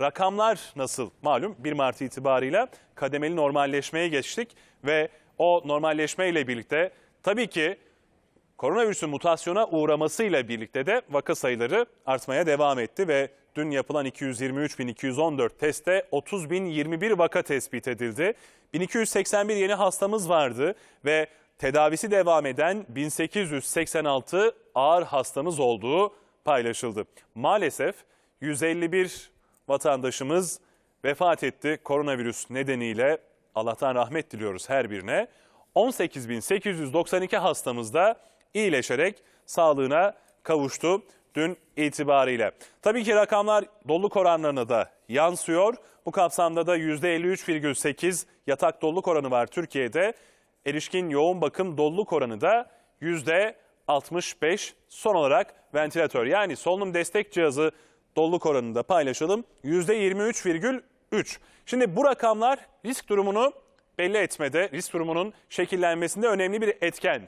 rakamlar nasıl? Malum 1 Mart itibarıyla kademeli normalleşmeye geçtik ve o normalleşmeyle birlikte tabii ki koronavirüsün mutasyona uğramasıyla birlikte de vaka sayıları artmaya devam etti ve dün yapılan 223.214 testte 30.021 vaka tespit edildi. 1281 yeni hastamız vardı ve tedavisi devam eden 1886 ağır hastamız olduğu paylaşıldı. Maalesef 151 vatandaşımız vefat etti koronavirüs nedeniyle. Allah'tan rahmet diliyoruz her birine. 18.892 hastamız da iyileşerek sağlığına kavuştu dün itibariyle. Tabii ki rakamlar doluluk oranlarına da yansıyor. Bu kapsamda da %53,8 yatak doluluk oranı var Türkiye'de. Erişkin yoğun bakım doluluk oranı da %65. Son olarak ventilatör yani solunum destek cihazı doluluk oranını da paylaşalım. %23,3. Şimdi bu rakamlar risk durumunu belli etmede, risk durumunun şekillenmesinde önemli bir etken.